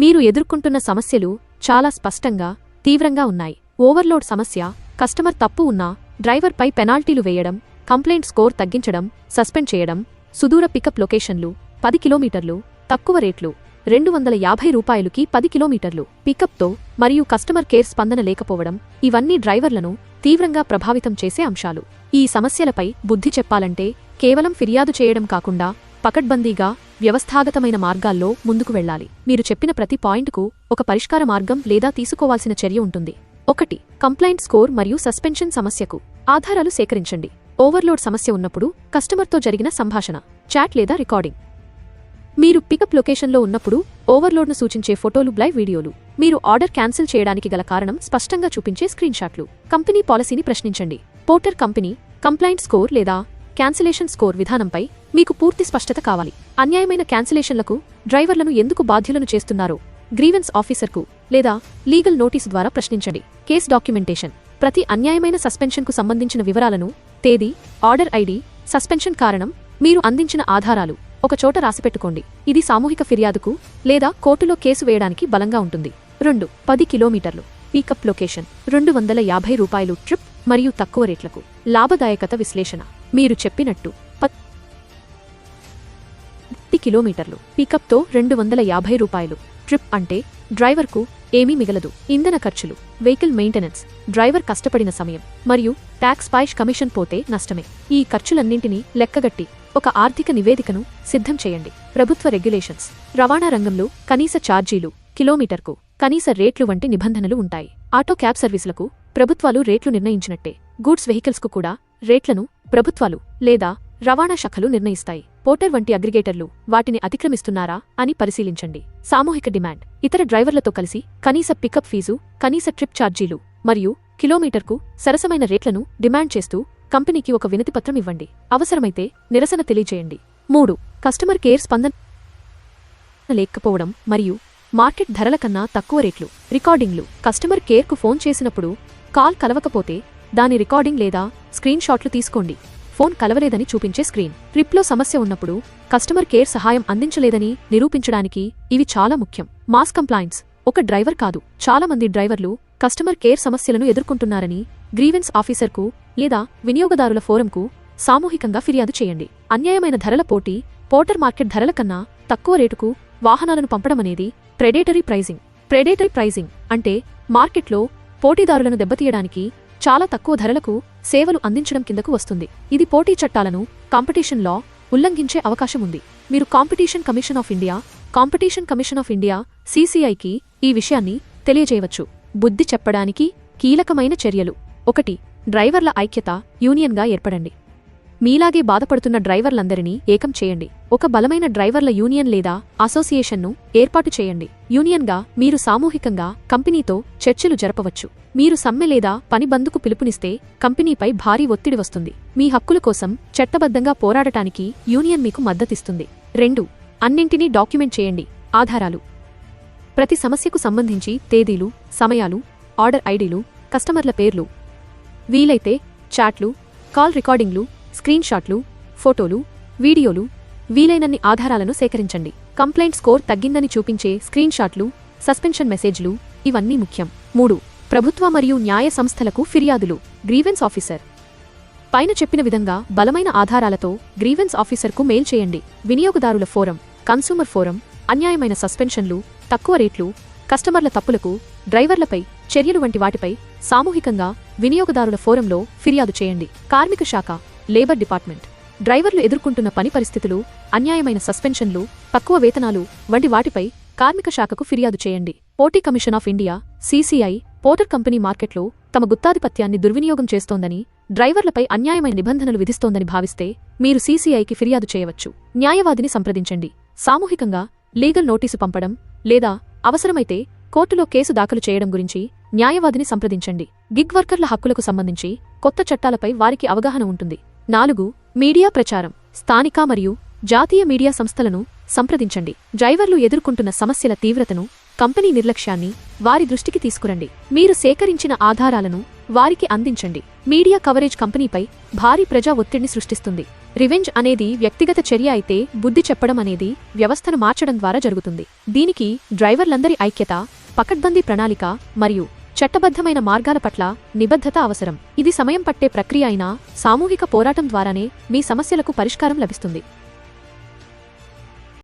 మీరు ఎదుర్కొంటున్న సమస్యలు చాలా స్పష్టంగా తీవ్రంగా ఉన్నాయి. ఓవర్లోడ్ సమస్య కస్టమర్ తప్పు ఉన్నా డ్రైవర్పై పెనాల్టీలు వేయడం కంప్లైంట్ స్కోర్ తగ్గించడం సస్పెండ్ చేయడం సుదూర పికప్ లొకేషన్లు పది కిలోమీటర్లు తక్కువ రేట్లు రెండు వందల యాభై రూపాయలుకి పది కిలోమీటర్లు పికప్తో మరియు కస్టమర్ కేర్ స్పందన లేకపోవడం ఇవన్నీ డ్రైవర్లను తీవ్రంగా ప్రభావితం చేసే అంశాలు. ఈ సమస్యలపై బుద్ధి చెప్పాలంటే కేవలం ఫిర్యాదు చేయడం కాకుండా పకడ్బందీగా వ్యవస్థాగతమైన మార్గాల్లో ముందుకు వెళ్ళాలి. మీరు చెప్పిన ప్రతి పాయింట్కు ఒక పరిష్కార మార్గం లేదా తీసుకోవాల్సిన చర్య ఉంటుంది. ఒకటి కంప్లైంట్ స్కోర్ మరియు సస్పెన్షన్ సమస్యకు ఆధారాలు సేకరించండి. ఓవర్లోడ్ సమస్య ఉన్నప్పుడు కస్టమర్తో జరిగిన సంభాషణ చాట్ లేదా రికార్డింగ్. మీరు పికప్ లొకేషన్లో ఉన్నప్పుడు ఓవర్లోడ్ను సూచించే ఫోటోలు బ్లై వీడియోలు. మీరు ఆర్డర్ క్యాన్సిల్ చేయడానికి గల కారణం స్పష్టంగా చూపించే స్క్రీన్షాట్లు. కంపెనీ పాలసీని ప్రశ్నించండి. పోర్టర్ కంపెనీ కంప్లైంట్ స్కోర్ లేదా క్యాన్సిలేషన్ స్కోర్ విధానంపై మీకు పూర్తి స్పష్టత కావాలి. అన్యాయమైన క్యాన్సిలేషన్లకు డ్రైవర్లను ఎందుకు బాధ్యులను చేస్తున్నారో గ్రీవెన్స్ ఆఫీసర్కు లేదా లీగల్ నోటీసు ద్వారా ప్రశ్నించండి. Case documentation. ప్రతి అన్యాయమైన సస్పెన్షన్కు సంబంధించిన వివరాలను తేదీ ఆర్డర్ ఐడి సస్పెన్షన్ కారణం మీరు అందించిన ఆధారాలు ఒకచోట రాసిపెట్టుకోండి. ఇది సామూహిక ఫిర్యాదుకు లేదా కోర్టులో కేసు వేయడానికి బలంగా ఉంటుంది. రెండు పది కిలోమీటర్లు. Pickup location. రెండు వందల యాభై రూపాయలు ట్రిప్ మరియు తక్కువ రేట్లకు. లాభదాయకత విశ్లేషణ. మీరు చెప్పినట్టు పత్తి కిలోమీటర్లు. పికప్తో రెండు వందల యాభై రూపాయలు. ట్రిప్ అంటే డ్రైవర్కు ఏమీ మిగలదు. ఇంధన ఖర్చులు వెహికల్ మెయింటెనెన్స్ డ్రైవర్ కష్టపడిన సమయం మరియు ట్యాక్స్ పాయిష్ కమిషన్ పోతే నష్టమే. ఈ ఖర్చులన్నింటినీ లెక్కగట్టి ఒక ఆర్థిక నివేదికను సిద్ధం చేయండి. ప్రభుత్వ రెగ్యులేషన్స్. రవాణా రంగంలో కనీస ఛార్జీలు కిలోమీటర్కు కనీస రేట్లు వంటి నిబంధనలు ఉంటాయి. ఆటో క్యాబ్ సర్వీసులకు ప్రభుత్వాలు రేట్లు నిర్ణయించినట్టే. గూడ్స్ వెహికల్స్కు కూడా రేట్లను ప్రభుత్వాలు లేదా రవాణా శాఖలు నిర్ణయిస్తాయి. పోర్టర్ వంటి అగ్రిగేటర్లు వాటిని అతిక్రమిస్తున్నారా అని పరిశీలించండి. సామూహిక డిమాండ్. ఇతర డ్రైవర్లతో కలిసి కనీస పికప్ ఫీజు కనీస ట్రిప్ ఛార్జీలు మరియు కిలోమీటర్కు సరసమైన రేట్లను డిమాండ్ చేస్తూ కంపెనీకి ఒక వినతిపత్రం ఇవ్వండి. అవసరమైతే నిరసన తెలియజేయండి. మూడు. కస్టమర్ కేర్ స్పందన లేకపోవడం మరియు మార్కెట్ ధరల కన్నా తక్కువ రేట్లు. రికార్డింగ్లు. కస్టమర్ కేర్కు ఫోన్ చేసినప్పుడు కాల్ కలవకపోతే దాని రికార్డింగ్ లేదా స్క్రీన్ షాట్లు తీసుకోండి. ఫోన్ కలవలేదని చూపించే స్క్రీన్. ట్రిప్లో సమస్య ఉన్నప్పుడు కస్టమర్ కేర్ సహాయం అందించలేదని నిరూపించడానికి ఇవి చాలా ముఖ్యం. Mass complaints. ఒక డ్రైవర్ కాదు. చాలామంది డ్రైవర్లు కస్టమర్ కేర్ సమస్యలను ఎదుర్కొంటున్నారని గ్రీవెన్స్ ఆఫీసర్కు లేదా వినియోగదారుల ఫోరంకు సామూహికంగా ఫిర్యాదు చేయండి. అన్యాయమైన ధరల పోటీ పోర్టర్ మార్కెట్ ధరల కన్నా తక్కువ రేటుకు వాహనాలను పంపడమనేది ప్రెడేటరీ ప్రైజింగ్ ప్రెడేటరీ ప్రైజింగ్ అంటే మార్కెట్లో పోటీదారులను దెబ్బతీయడానికి చాలా తక్కువ ధరలకు సేవలు అందించడం కిందకు వస్తుంది. ఇది పోటీ చట్టాలను కాంపిటీషన్ లా ఉల్లంఘించే అవకాశం ఉంది. మీరు competition commission of India competition commission of India సీసీఐకి ఈ విషయాన్ని తెలియజేయవచ్చు. బుద్ధి చెప్పడానికి కీలకమైన చర్యలు. ఒకటి డ్రైవర్ల ఐక్యత యూనియన్గా ఏర్పడండి. మీలాగే బాధపడుతున్న డ్రైవర్లందరినీ ఏకం చేయండి. ఒక బలమైన డ్రైవర్ల యూనియన్ లేదా అసోసియేషన్ను ఏర్పాటు చేయండి. యూనియన్గా మీరు సామూహికంగా కంపెనీతో చర్చలు జరపవచ్చు. మీరు సమ్మె లేదా పని బందుకు పిలుపునిస్తే కంపెనీపై భారీ ఒత్తిడి వస్తుంది. మీ హక్కుల కోసం చట్టబద్ధంగా పోరాడటానికి యూనియన్ మీకు మద్దతిస్తుంది. రెండు అన్నింటినీ డాక్యుమెంట్ చేయండి. ఆధారాలు. ప్రతి సమస్యకు సంబంధించి తేదీలు సమయాలు ఆర్డర్ ఐడీలు కస్టమర్ల పేర్లు. వీలైతే చాట్లు కాల్ రికార్డింగ్లు స్క్రీన్ షాట్లు ఫోటోలు వీడియోలు వీలైనన్ని ఆధారాలను సేకరించండి. కంప్లైంట్ స్కోర్ తగ్గిందని చూపించే స్క్రీన్ షాట్లు సస్పెన్షన్ మెసేజ్లు ఇవన్నీ ముఖ్యం. మూడు ప్రభుత్వ మరియు న్యాయ సంస్థలకు ఫిర్యాదులు. Grievance officer. పైన చెప్పిన విధంగా బలమైన ఆధారాలతో గ్రీవెన్స్ ఆఫీసర్కు మెయిల్ చేయండి. వినియోగదారుల ఫోరం కన్సూమర్ ఫోరం అన్యాయమైన సస్పెన్షన్లు తక్కువ రేట్లు కస్టమర్ల తప్పులకు డ్రైవర్లపై చర్యలు వంటి వాటిపై సామూహికంగా వినియోగదారుల ఫోరంలో ఫిర్యాదు చేయండి. కార్మిక శాఖ. Labour department. డ్రైవర్లు ఎదుర్కొంటున్న పని పరిస్థితులు అన్యాయమైన సస్పెన్షన్లు తక్కువ వేతనాలు వంటి వాటిపై కార్మిక శాఖకు ఫిర్యాదు చేయండి. పోటీ commission of India CCI Porter company మార్కెట్లో తమ గుత్తాధిపత్యాన్ని దుర్వినియోగం చేస్తోందని డ్రైవర్లపై అన్యాయమైన నిబంధనలు విధిస్తోందని భావిస్తే మీరు సీసీఐకి ఫిర్యాదు చేయవచ్చు. న్యాయవాదిని సంప్రదించండి. సామూహికంగా లీగల్ నోటీసు పంపడం లేదా అవసరమైతే కోర్టులో కేసు దాఖలు చేయడం గురించి న్యాయవాదిని సంప్రదించండి. గిగ్ వర్కర్ల హక్కులకు సంబంధించి కొత్త చట్టాలపై వారికి అవగాహన ఉంటుంది. నాలుగు మీడియా ప్రచారం. స్థానిక మరియు జాతీయ మీడియా సంస్థలను సంప్రదించండి. డ్రైవర్లు ఎదుర్కొంటున్న సమస్యల తీవ్రతను కంపెనీ నిర్లక్ష్యాన్ని వారి దృష్టికి తీసుకురండి. మీరు సేకరించిన ఆధారాలను వారికి అందించండి. మీడియా కవరేజ్ కంపెనీపై భారీ ప్రజా ఒత్తిడిని సృష్టిస్తుంది. రివెంజ్ అనేది వ్యక్తిగత చర్య అయితే బుద్ధి చెప్పడం అనేది వ్యవస్థను మార్చడం ద్వారా జరుగుతుంది. దీనికి డ్రైవర్లందరి ఐక్యత పకడ్బందీ ప్రణాళిక మరియు చట్టబద్ధమైన మార్గాల పట్ల నిబద్ధత అవసరం. ఇది సమయం పట్టే ప్రక్రియ అయినా సామూహిక పోరాటం ద్వారానే మీ సమస్యలకు పరిష్కారం లభిస్తుంది.